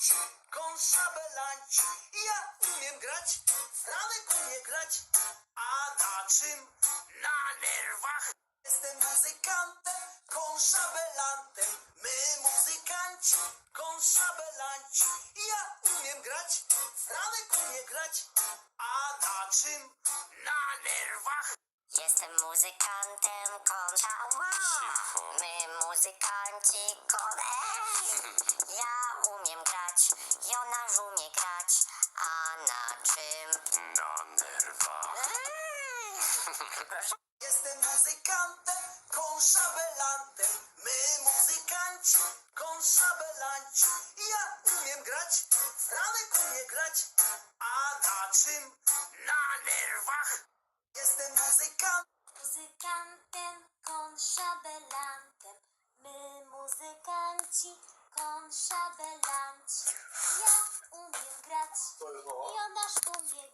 muzykanci, konszabelanci. Ja umiem grać, Franek umie grać. A na czym? Na nerwach. Jestem muzykantem, konszabelantem. My muzykanci, konszabelanci. Ja umiem grać, Franek umie grać. A na czym? Na nerwach. Jestem muzykantem. Cicho. My muzykanci kon... Ej! Ja umiem Jestem muzykantem, konszabelantem. My muzykanci, konszabelanci. Ja umiem grać, Franek umie grać. A na czym? Na nerwach. Jestem muzykantem. Muzykantem, konszabelantem. My muzykanci, konszabelanci. Ja umiem grać, Jonasz umie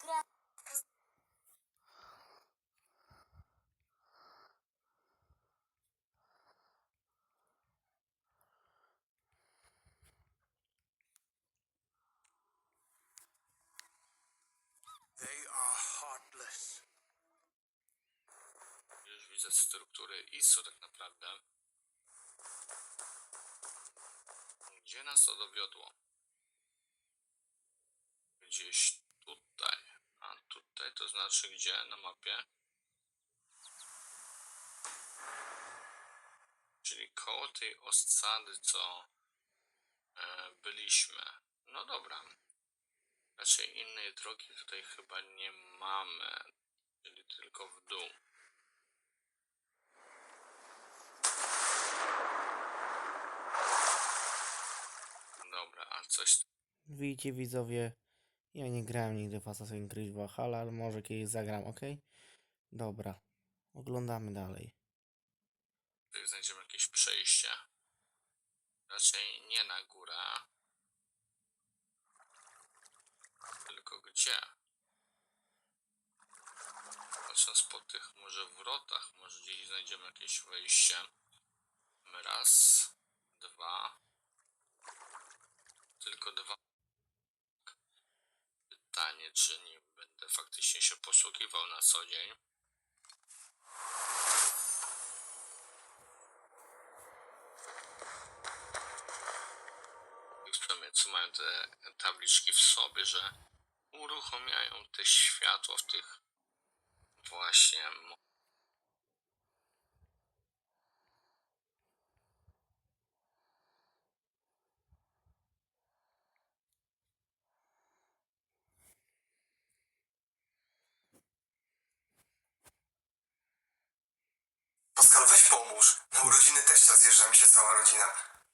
Widzę strukturę ISO tak naprawdę. Gdzie nas to dowiodło? Gdzieś tutaj. A tutaj to znaczy gdzie na mapie? Czyli koło tej osady, co e, byliśmy. No dobra. Raczej innej drogi tutaj chyba nie mamy. Czyli tylko w dół. Dobra, a coś Widzicie widzowie, ja nie grałem nigdy w Assassin's Creed Valhalla, ale może kiedyś zagram, ok? Dobra, oglądamy dalej. tutaj znajdziemy jakieś przejście. Raczej nie na górę. Tylko gdzie? Patrząc po tych może wrotach, może gdzieś znajdziemy jakieś wejście. Czy nie będę faktycznie się posługiwał na co dzień. Co mają te tabliczki w sobie, że uruchamiają te światło w tych właśnie Pascal, weź pomóż. Na urodziny teścia zjeżdża mi się cała rodzina.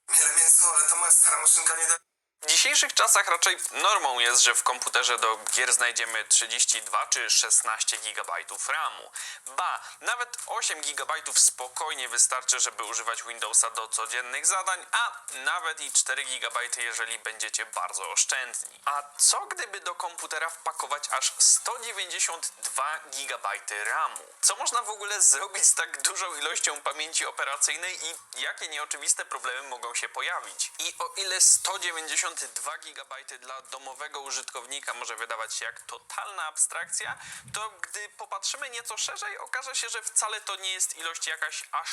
Miele mięso, ale to moja stara maszynka nie da... W dzisiejszych czasach raczej normą jest, że w komputerze do gier znajdziemy 32 czy 16 GB RAMu. Ba, nawet 8 GB spokojnie wystarczy, żeby używać Windowsa do codziennych zadań, a nawet i 4 GB, jeżeli będziecie bardzo oszczędni. A co gdyby do komputera wpakować aż 192 GB RAMu? Co można w ogóle zrobić z tak dużą ilością pamięci operacyjnej i jakie nieoczywiste problemy mogą się pojawić? I o ile 192 GB dla domowego użytkownika może wydawać się jak totalna abstrakcja, to gdy popatrzymy nieco szerzej, okaże się, że wcale to nie jest ilość jakaś aż